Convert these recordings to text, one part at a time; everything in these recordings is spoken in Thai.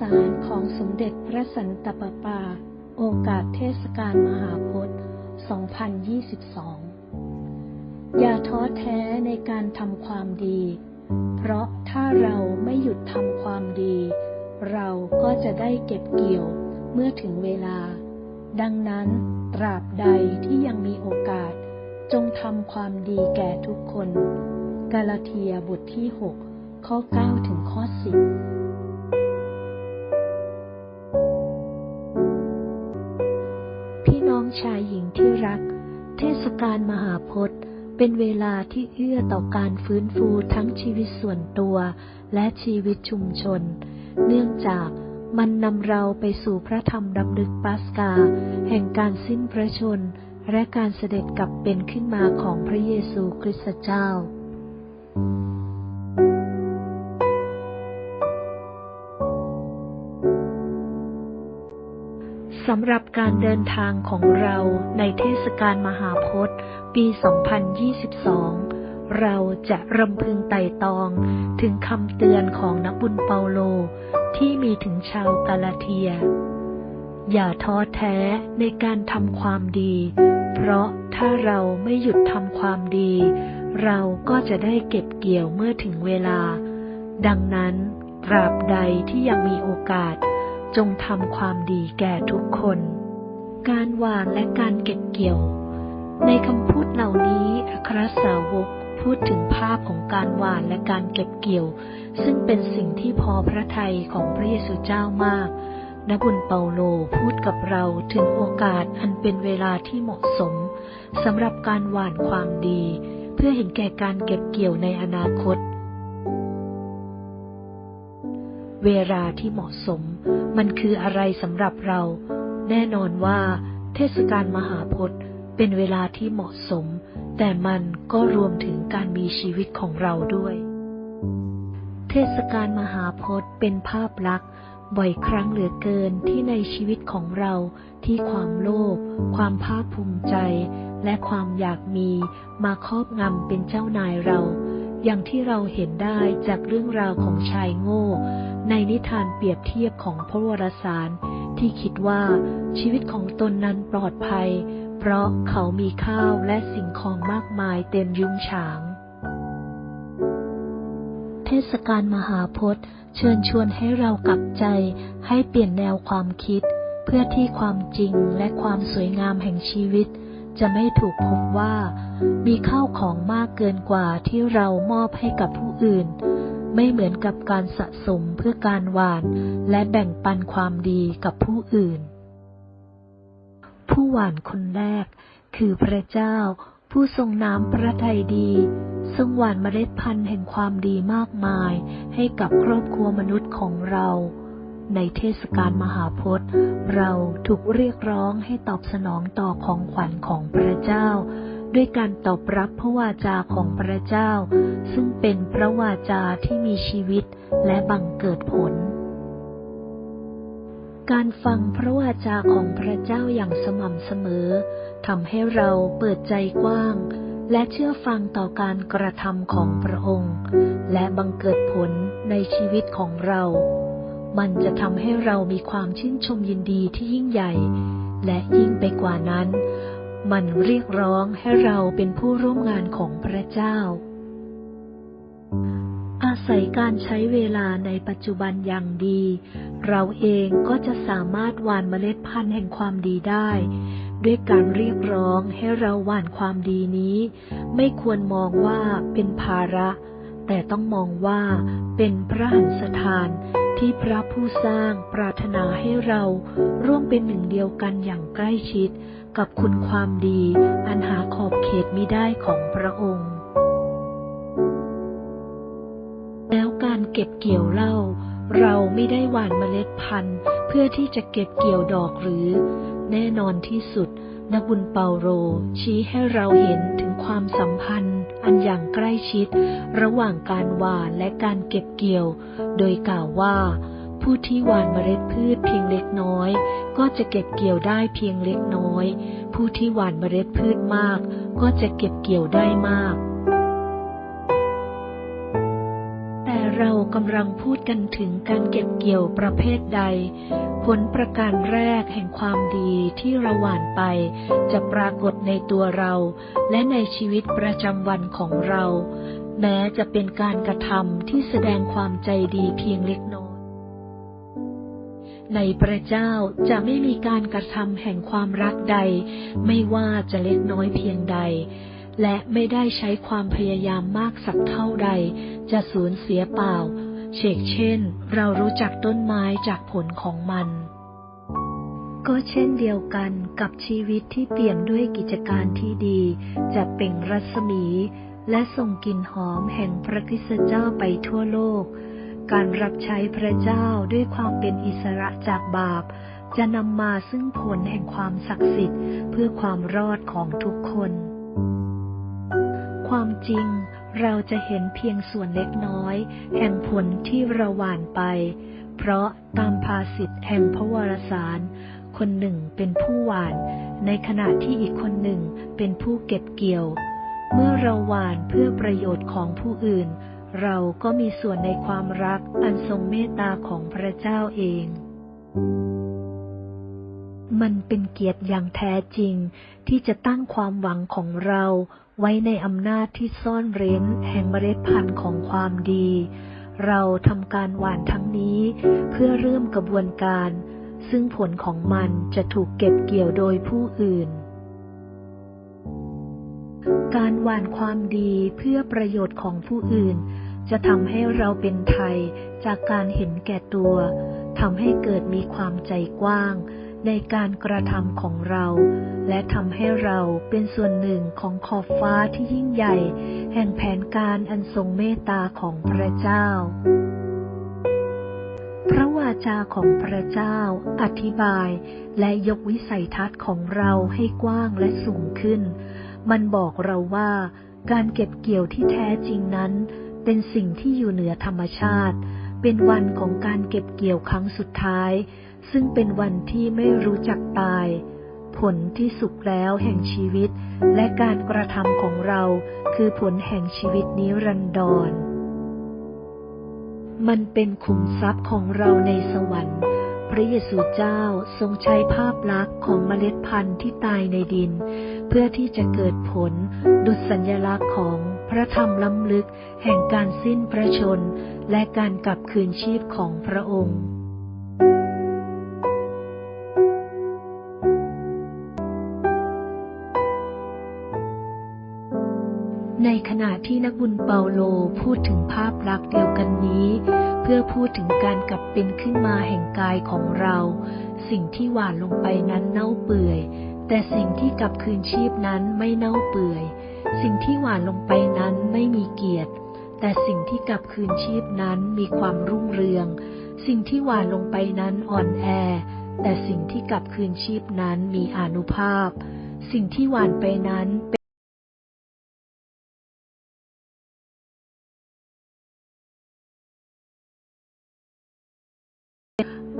สารของสมเด็จพระสันตะปาปา โอกาสเทศกาลมหาพจน์ 2022 อย่าท้อแท้ในการทำความดี เพราะถ้าเราไม่หยุดทำความดี เราก็จะได้เก็บเกี่ยวเมื่อถึงเวลา ดังนั้นตราบใดที่ยังมีโอกาส จงทำความดีแก่ทุกคน กาลาเทียบทที่ 6 ข้อ 9 ถึงข้อ 10 ชายหญิงที่รัก เทศกาลมหาพจน์ เป็นเวลาที่เอื้อต่อการฟื้นฟูทั้งชีวิตส่วนตัว และชีวิตชุมชน เนื่องจากมันนำเราไปสู่พระธรรมดำลึกปัสกา แห่งการสิ้นพระชน และการเสด็จกลับเป็นขึ้นมาของพระเยซูคริสต์เจ้า สำหรับการเดินทางของเราในเทศกาลมหาพจน์ ปี 2022 เราจะรำพึงไต่ตองถึงคำเตือนของนักบุญเปาโลที่มีถึงชาวกาลาเทีย อย่าท้อแท้ในการทำความดี เพราะถ้าเราไม่หยุดทำความดี เราก็จะได้เก็บเกี่ยวเมื่อถึงเวลา ดังนั้นตราบใดที่ยังมีโอกาส จงทำความดีแก่ทุกคน การหวานและการเก็บเกี่ยว ในคำพูดเหล่านี้อัครสาวกพูดถึงภาพของการหวานและการเก็บเกี่ยว ซึ่งเป็นสิ่งที่พอพระทัยของพระเยซูเจ้ามากนบุญเปาโลพูดกับเราถึงโอกาสอันเป็นเวลาที่เหมาะสมสำหรับการหวานความดี เพื่อเห็นแก่การเก็บเกี่ยวในอนาคต เวลาที่เหมาะสม มันคืออะไรสำหรับเรา แน่นอนว่า เทศกาลมหาพจน์เป็นเวลาที่เหมาะสม แต่มันก็รวมถึงการมีชีวิตของเราด้วย เทศกาลมหาพจน์เป็นภาพลักษณ์บ่อยครั้งเหลือเกินที่ในชีวิตของเราที่ความโลภความภาคภูมิใจ และความอยากมีมาครอบงำเป็นเจ้านายเรา อย่างที่เราเห็นได้จากเรื่องราวของชายโง่ ในนิทานเปรียบเทียบของพระวรสาร ที่คิดว่าชีวิตของตนนั้นปลอดภัย เพราะเขามีข้าวและสิ่งของมากมายเต็มยุ้งฉาง เทศกาลมหาพจน์ เชิญชวนให้เรากลับใจให้เปลี่ยนแนวความคิด เพื่อที่ความจริงและความสวยงามแห่งชีวิต จะไม่ถูกพบว่า มีข้าวของมากเกินกว่าที่เรามอบให้กับผู้อื่น ไม่เหมือนกับการสะสมเพื่อการหวาน และแบ่งปันความดีกับผู้อื่น ผู้หวานคนแรก คือพระเจ้า ผู้ทรงน้ำพระทัยดีทรงหวานเมล็ดพันธุ์แห่งความดีมากมายให้กับครอบครัวมนุษย์ของเรา ในเทศกาลมหาพจน์ เราถูกเรียกร้องให้ตอบสนองต่อของขวัญของพระเจ้า ด้วยการตอบรับพระวาจาของพระเจ้า ซึ่งเป็นพระวาจาที่มีชีวิตและบังเกิดผล การฟังพระวาจาของพระเจ้าอย่างสม่ำเสมอทำให้เราเปิดใจกว้าง และเชื่อฟังต่อการกระทำของพระองค์ และบังเกิดผลในชีวิตของเรา มันจะทำให้เรามีความชื่นชมยินดีที่ยิ่งใหญ่ และยิ่งไปกว่านั้น มันเรียกร้องให้เราเป็นผู้ร่วมงานของพระเจ้า อาศัยการใช้เวลาในปัจจุบันอย่างดี เราเองก็จะสามารถหว่านเมล็ดพันธุ์แห่งความดีได้ ด้วยการเรียกร้องให้เราหว่านความดีนี้ ไม่ควรมองว่าเป็นภาระ แต่ต้องมองว่าเป็นพระหันสถานที่พระผู้สร้างปรารถนาให้เราร่วมเป็นหนึ่งเดียวกันอย่างใกล้ชิด กับคุณความดีอันหาขอบเขตมิได้ของพระองค์ แล้วการเก็บเกี่ยวเล้าเราไม่ได้หว่านเมล็ดพันธุ์ เพื่อที่จะเก็บเกี่ยวดอกหรือ แน่นอนที่สุดนบุญเปาโรชี้ให้เราเห็นถึงความสัมพันธ์ อันอย่างใกล้ชิด ระหว่างการหว่านและการเก็บเกี่ยว โดยกล่าวว่า ผู้ที่หว่านเมล็ดพืชเพียงเล็กน้อย ก็จะเก็บเกี่ยวได้เพียงเล็กน้อย ผู้ที่หว่านเมล็ดพืชมาก ก็จะเก็บเกี่ยวได้มาก กำลังพูดกันถึงการเก็บเกี่ยวประเภทใด ผลประการแรกแห่งความดีที่เราหว่านไป จะปรากฏในตัวเรา และในชีวิตประจำวันของเรา แม้จะเป็นการกระทำที่แสดงความใจดีเพียงเล็กน้อยในพระเจ้าจะไม่มีการกระทำแห่งความรักใด ไม่ว่าจะเล็กน้อยเพียงใด และไม่ได้ใช้ความพยายามมากสักเท่าใด จะสูญเสียเปล่า เชกเช่น เรารู้จักต้นไม้จากผลของมัน ก็เช่นเดียวกันกับชีวิตที่เปี่ยมด้วยกิจการที่ดี จะเป่งรัศมี และส่งกลิ่นหอมแห่งพระคริสตเจ้าไปทั่วโลก การรับใช้พระเจ้าด้วยความเป็นอิสระจากบาปจะนำมาซึ่งผลแห่งความศักดิ์สิทธิ์เพื่อความรอดของทุกคน ความจริงเราจะเห็นเพียงส่วนเล็กน้อย แห่งผลที่เราหว่านไป เพราะตามภาษิตแห่งพระวรสาร คนหนึ่งเป็นผู้หว่าน ในขณะที่อีกคนหนึ่งเป็นผู้เก็บเกี่ยว เมื่อเราหว่านเพื่อประโยชน์ของผู้อื่น เราก็มีส่วนในความรักอันทรงเมตตาของพระเจ้าเอง มันเป็นเกียรติอย่างแท้จริงที่จะตั้งความหวังของเรา ไว้ในอำนาจที่ซ่อนเร้นแห่งเมล็ดพันธุ์ของความดี เราทำการหว่านทั้งนี้ เพื่อเริ่มกระบวนการ ซึ่งผลของมันจะถูกเก็บเกี่ยวโดยผู้อื่น การหว่านความดีเพื่อประโยชน์ของผู้อื่น จะทำให้เราเป็นไทยจากการเห็นแก่ตัวทำให้เกิดมีความใจกว้าง ในการกระทำของเรา และทำให้เราเป็นส่วนหนึ่งของขอบฟ้าที่ยิ่งใหญ่ แห่งแผนการอันทรงเมตตาของพระเจ้า พระวาจาของพระเจ้า อธิบายและยกวิสัยทัศน์ของเราให้กว้างและสูงขึ้น มันบอกเราว่าการเก็บเกี่ยวที่แท้จริงนั้น เป็นสิ่งที่อยู่เหนือธรรมชาติ เป็นวันของการเก็บเกี่ยวครั้งสุดท้าย ซึ่งเป็นวันที่ไม่รู้จักตาย ผลที่สุขแล้วแห่งชีวิต และการกระทำของเรา คือผลแห่งชีวิตนิรันดร มันเป็นขุมทรัพย์ของเราในสวรรค์ พระเยซูเจ้าทรงใช้ภาพลักษณ์ของเมล็ดพันธุ์ที่ตายในดิน เพื่อที่จะเกิดผลดุจสัญลักษณ์ของพระธรรมล้ำลึกแห่งการสิ้นพระชน และการกลับคืนชีพของพระองค์ ณะที่นักบุญเปาโลพูดถึงภาพลักษณ์เดียวกันนี้ เพื่อพูดถึงการกลับเป็นขึ้นมาแห่งกายของเรา สิ่งที่หวานลงไปนั้นเน่าเปื่อย แต่สิ่งที่กลับคืนชีพนั้นไม่เน่าเปื่อย สิ่งที่หวานลงไปนั้นไม่มีเกียรติ แต่สิ่งที่กลับคืนชีพนั้นมีความรุ่งเรือง สิ่งที่หวานลงไปนั้นอ่อนแอ แต่สิ่งที่กลับคืนชีพนั้นมีอนุภาพ สิ่งที่หวานไปนั้น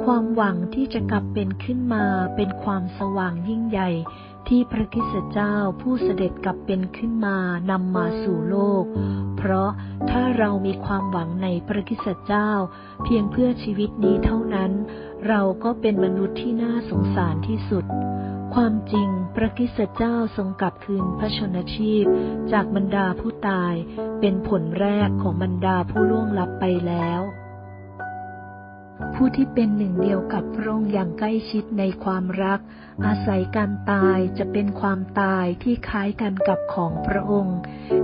ความหวังที่จะกลับเป็นขึ้นมาเป็นความสว่างยิ่งใหญ่ที่พระคิสเจ้าผู้เสด็จกลับเป็นขึ้นมานำมาสู่โลก เพราะถ้าเรามีความหวังในพระคิสเจ้า เพียงเพื่อชีวิตนี้เท่านั้น เราก็เป็นมนุษย์ที่น่าสงสารที่สุด ความจริงพระคิสเจ้าทรงกลับคืนพระชนชีพ จากบรรดาผู้ตาย เป็นผลแรกของบรรดาผู้ล่วงลับไปแล้ว ผู้ที่เป็นหนึ่งเดียวกับพระองค์อย่างใกล้ชิดในความรัก อาศัยการตายจะเป็นความตายที่คล้ายกันกับของพระองค์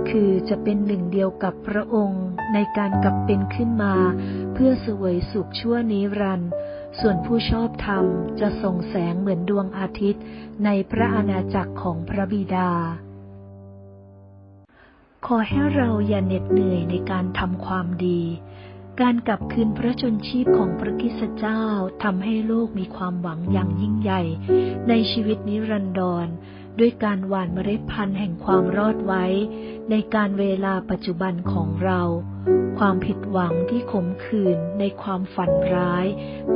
คือจะเป็นหนึ่งเดียวกับพระองค์ในการกลับเป็นขึ้นมา เพื่อเสวยสุขชั่วนิรันดร์ส่วนผู้ชอบธรรมจะส่งแสงเหมือนดวงอาทิตย์ ในพระอาณาจักรของพระบิดา ขอให้เราอย่าเหน็ดเหนื่อยในการทำความดี การกลับคืนพระชนชีพของพระคิสเจ้าทำให้โลกมีความหวังอย่างยิ่งใหญ่ ในชีวิตนิรันดร ด้วยการหว่านเมล็ดพันธุ์แห่งความรอดไว้ ในการเวลาปัจจุบันของเรา ความผิดหวังที่ขมขื่นในความฝันร้าย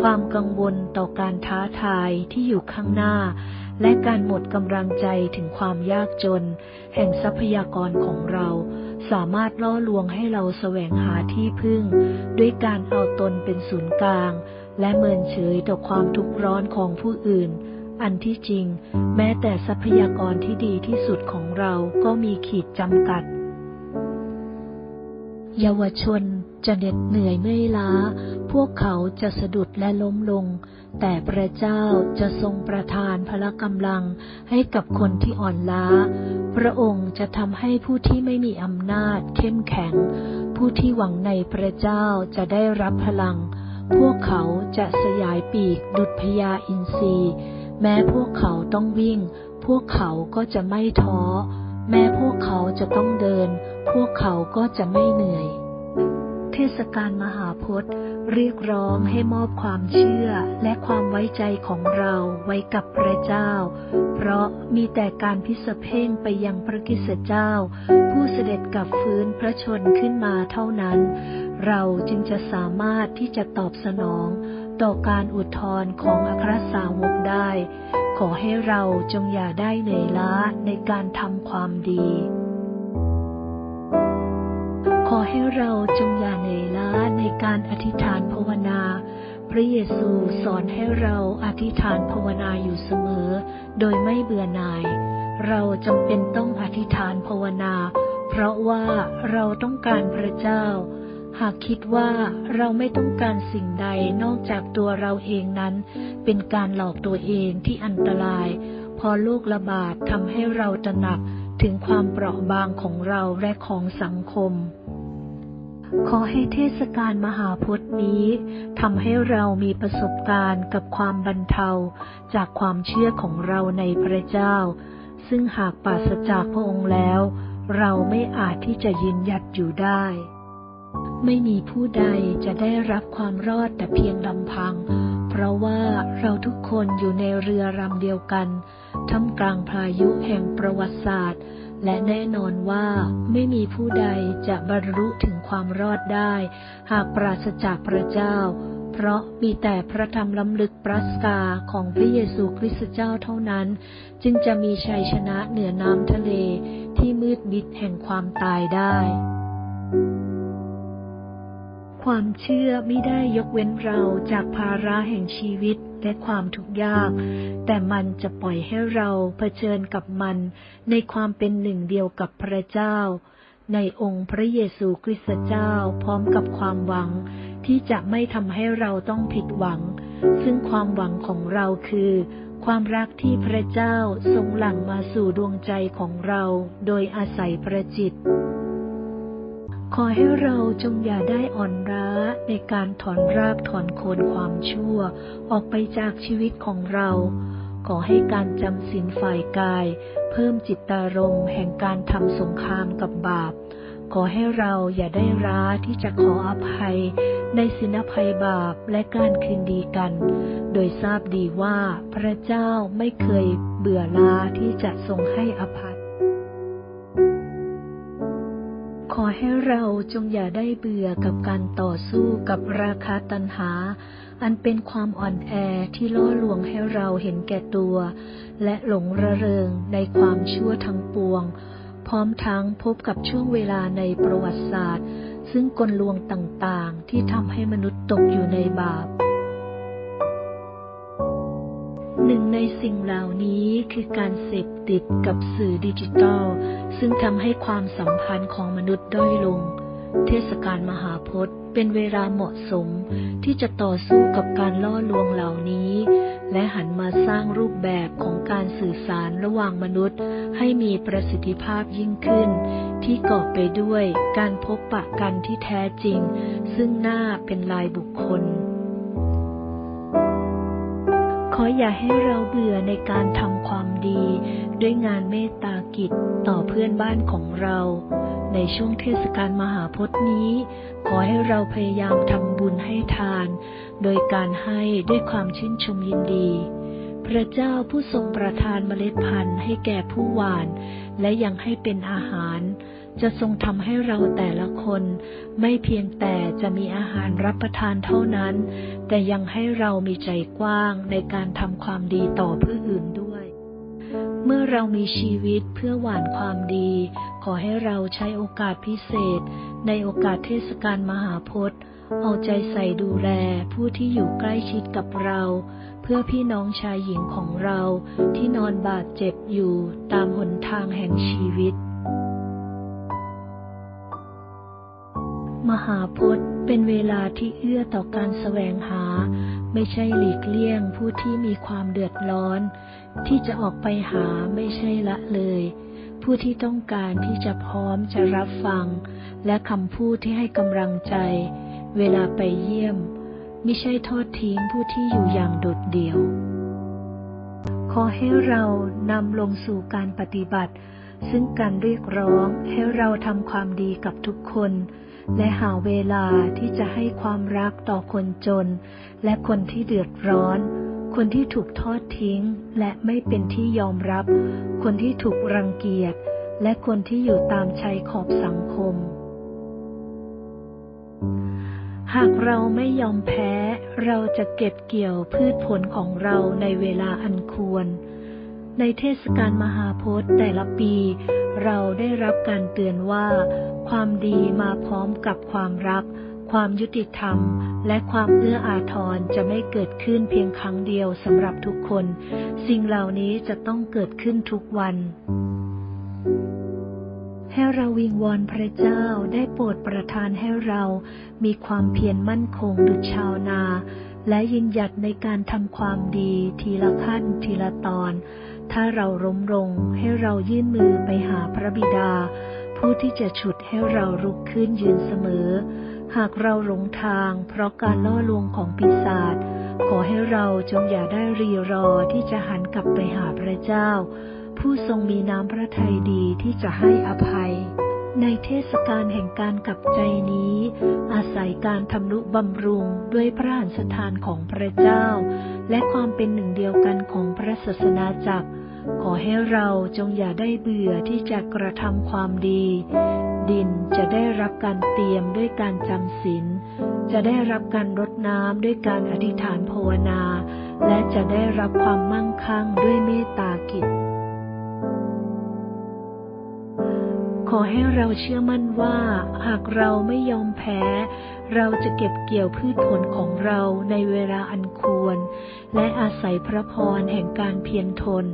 ความกังวลต่อการท้าทายที่อยู่ข้างหน้า และการหมดกำลังใจถึงความยากจน แห่งทรัพยากรของเรา สามารถล่อลวงให้เราแสวงหาที่พึ่ง ด้วยการเอาตนเป็นศูนย์กลาง และเมินเฉยต่อความทุกข์ร้อนของผู้อื่น อันที่จริง แม้แต่ทรัพยากรที่ดีที่สุดของเราก็มีขีดจำกัด เยาวชนจะเหน็ดเหนื่อยเมื่อยล้า พวกเขาจะสะดุดและล้มลง แต่พระเจ้าจะทรงประทานพละกำลังให้กับคนที่อ่อนล้า พระองค์จะทำให้ผู้ที่ไม่มีอำนาจเข้มแข็ง ผู้ที่หวังในพระเจ้าจะได้รับพลัง พวกเขาจะสยายปีกดุจพญาอินทรีแม้พวกเขาต้องวิ่ง พวกเขาก็จะไม่ท้อ แม้พวกเขาจะต้องเดิน พวกเขาก็จะไม่เหนื่อย เทศกาลมหาพจน์ เรียกร้องให้มอบความเชื่อและความไว้ใจของเราไว้กับพระเจ้า เพราะมีแต่การพิสเพ่งไปยังพระกิสเจ้า ผู้เสด็จกลับฟื้นพระชนขึ้นมาเท่านั้น เราจึงจะสามารถที่จะตอบสนอง ต่อการอุทธรณ์ของอัครสาวกได้ ขอให้เราจงอย่าได้เหนื่อยล้าในการทำความดี ให้เราจงอย่าเหนื่อยล้าในการอธิษฐานภาวนา พระเยซูสอนให้เราอธิษฐานภาวนาอยู่เสมอ โดยไม่เบื่อหน่าย เราจำเป็นต้องอธิษฐานภาวนา เพราะว่าเราต้องการพระเจ้า หากคิดว่าเราไม่ต้องการสิ่งใดนอกจากตัวเราเองนั้น เป็นการหลอกตัวเองที่อันตราย พอโรคระบาดทำให้เราตระหนักถึงความเปราะบางของเราและของสังคม ขอให้เทศกาลมหาพุทธนี้ทำให้เรามีประสบการณ์กับความบรรเทาจากความเชื่อของเราในพระเจ้า ซึ่งหากปราศจากพระองค์แล้ว เราไม่อาจที่จะยืนหยัดอยู่ได้ ไม่มีผู้ใดจะได้รับความรอดแต่เพียงลำพัง เพราะว่าเราทุกคนอยู่ในเรือลำเดียวกันท่ามกลางพายุแห่งประวัติศาสตร์ และแน่นอนว่าไม่มีผู้ใดจะบรรลุถึง ความรอดได้ หากปราศจากพระเจ้า เพราะมีแต่พระธรรมล้ำลึกปรัสกาของพระเยซูคริสต์เจ้าเท่านั้น จึงจะมีชัยชนะเหนือน้ำทะเลที่มืดมิดแห่งความตายได้ ความเชื่อไม่ได้ยกเว้นเราจากภาระแห่งชีวิตและความทุกข์ยาก แต่มันจะปล่อยให้เราเผชิญกับมันในความเป็นหนึ่งเดียวกับพระเจ้า ในองค์พระเยซูคริสต์เจ้าพร้อมกับความหวัง ที่จะไม่ทำให้เราต้องผิดหวัง ซึ่งความหวังของเราคือ ความรักที่พระเจ้าทรงหลั่งมาสู่ดวงใจของเราโดยอาศัยพระจิต ขอให้เราจงอย่าได้อ่อนล้าในการถอนรากถอนโคนความชั่ว ออกไปจากชีวิตของเราขอให้การจำศีลฝ่ายกาย เพิ่มจิตตารมณ์แห่งการทำสงครามกับบาป ขอให้เราอย่าได้ร้าที่จะขออภัย ในสินภัยบาปและการคืนดีกัน โดยทราบดีว่าพระเจ้าไม่เคยเบื่อลาที่จะทรงให้อภัย ขอให้เราจงอย่าได้เบื่อกับการต่อสู้กับราคาตัณหา อันเป็นความอ่อนแอที่ล่อลวงให้เราเห็นแก่ตัว และหลงระเริงในความชั่วทั้งปวง ร้อมทั้งพบกับช่วงเวลาในประวัติศาสตร์ ซึ่งกลลวงต่างๆ ที่ทำให้มนุษย์ตกอยู่ในบาป หนึ่งในสิ่งเหล่านี้คือการเสพติดกับสื่อดิจิทัล ซึ่งทำให้ความสัมพันธ์ของมนุษย์ด้อยลง เทศกาลมหาพจน์เป็นเวลาเหมาะสมที่จะต่อสู้กับการล่อลวงเหล่านี้ และหันมาสร้างรูปแบบของการสื่อสารระหว่างมนุษย์ ให้มีประสิทธิภาพยิ่งขึ้น ที่กอบไปด้วยการพบปะกันที่แท้จริง ซึ่งหน้าเป็นลายบุคคล ขออย่าให้เราเบื่อในการทำความดี ด้วยงานเมตตากิจต่อเพื่อนบ้านของเรา ในช่วงเทศกาลมหาพจน์นี้ ขอให้เราพยายามทำบุญให้ทาน โดยการให้ด้วยความชื่นชมยินดี พระเจ้าผู้ทรงประทานเมล็ดพันธุ์ให้แก่ผู้หว่าน และยังให้เป็นอาหาร จะทรงทำให้เราแต่ละคน ไม่เพียงแต่จะมีอาหารรับประทานเท่านั้น แต่ยังให้เรามีใจกว้างในการทำความดีต่อผู้อื่นด้วย เมื่อเรามีชีวิตเพื่อหว่านความดี ขอให้เราใช้โอกาสพิเศษ ในโอกาสเทศกาลมหาพจน์ เอาใจใส่ดูแลผู้ที่อยู่ใกล้ชิดกับเรา เพื่อพี่น้องชายหญิงของเราที่นอนบาดเจ็บอยู่ตามหนทางแห่งชีวิต มหาพจน์เป็นเวลาที่เอื้อต่อการแสวงหา ไม่ใช่หลีกเลี่ยงผู้ที่มีความเดือดร้อน ที่จะออกไปหาไม่ใช่ละเลย ผู้ที่ต้องการที่จะพร้อมจะรับฟัง และคำพูดที่ให้กำลังใจ เวลาไปเยี่ยม ไม่ใช่ทอดทิ้งผู้ที่อยู่อย่างโดดเดี่ยว ขอให้เรานำลงสู่การปฏิบัติ ซึ่งการเรียกร้องให้เราทำความดีกับทุกคน และหาเวลาที่จะให้ความรักต่อคนจน และคนที่เดือดร้อน คนที่ถูกทอดทิ้ง และไม่เป็นที่ยอมรับ คนที่ถูกรังเกียจ และคนที่อยู่ตามชายขอบสังคม หากเราไม่ยอมแพ้ เราจะเก็บเกี่ยวพืชผลของเราในเวลาอันควร ในเทศกาลมหาพจน์แต่ละปี เราได้รับการเตือนว่า ความดีมาพร้อมกับความรัก ความยุติธรรม และความเอื้ออาทรจะไม่เกิดขึ้นเพียงครั้งเดียวสำหรับทุกคน สิ่งเหล่านี้จะต้องเกิดขึ้นทุกวัน ให้เราวิงวอนพระเจ้าได้โปรดประทานให้เรามีความเพียรมั่นคงดุจชาวนา และยืนหยัดในการทำความดีทีละขั้นทีละตอน ถ้าเราล้มลงให้เรายื่นมือไปหาพระบิดา ผู้ที่จะฉุดให้เราลุกขึ้นยืนเสมอ หากเราหลงทางเพราะการล่อลวงของปีศาจขอให้เราจงอย่าได้รีรอที่จะหันกลับไปหาพระเจ้า ผู้ทรงมีน้ำพระทัยดีที่จะให้อภัย ในเทศกาลแห่งการกลับใจนี้ อาศัยการทำนุบำรุงด้วยพระหันสถานของพระเจ้า และความเป็นหนึ่งเดียวกันของพระศาสนาจักร ขอให้เราจงอย่าได้เบื่อที่จะกระทำความดี ดินจะได้รับการเตรียมด้วยการจำศีลจะได้รับการรดน้ำด้วยการอธิษฐานภาวนา และจะได้รับความมั่งคั่งด้วยเมตตากิจ ขอให้เราเชื่อมั่นว่า หากเราไม่ยอมแพ้ เราจะเก็บเกี่ยวพืชผลของเราในเวลาอันควร และอาศัยพระพรแห่งการเพียรทน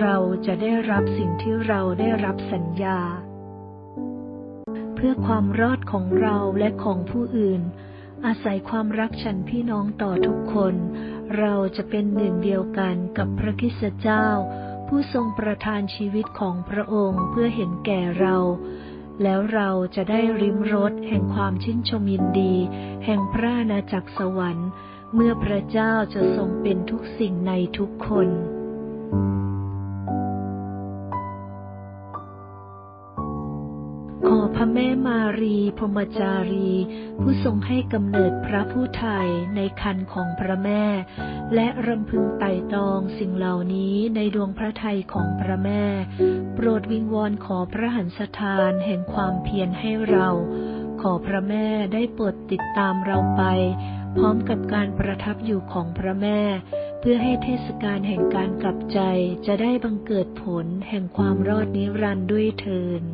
เราจะได้รับสิ่งที่เราได้รับสัญญา เพื่อความรอดของเราและของผู้อื่น อาศัยความรักฉันพี่น้องต่อทุกคน เราจะเป็นหนึ่งเดียวกันกับพระคิสเจ้า ผู้ทรงประทานชีวิตของพระองค์เพื่อเห็นแก่เรา แล้วเราจะได้ริมรสแห่งความชื่นชมยินดี แห่งพระอาณาจักรสวรรค์ เมื่อพระเจ้าจะทรงเป็นทุกสิ่งในทุกคน พระแม่มารีพรหมจารี ผู้ทรงให้กำเนิดพระผู้ไทยในคันของพระแม่ และรำพึงไต่ตองสิ่งเหล่านี้ในดวงพระทัยของพระแม่ โปรดวิงวอนขอพระหันสถานแห่งความเพียรให้เรา ขอพระแม่ได้โปรดติดตามเราไป พร้อมกับการประทับอยู่ของพระแม่เพื่อให้เทศกาลแห่งการกลับใจจะได้บังเกิดผลแห่งความรอดนิรันด์ด้วยเทิน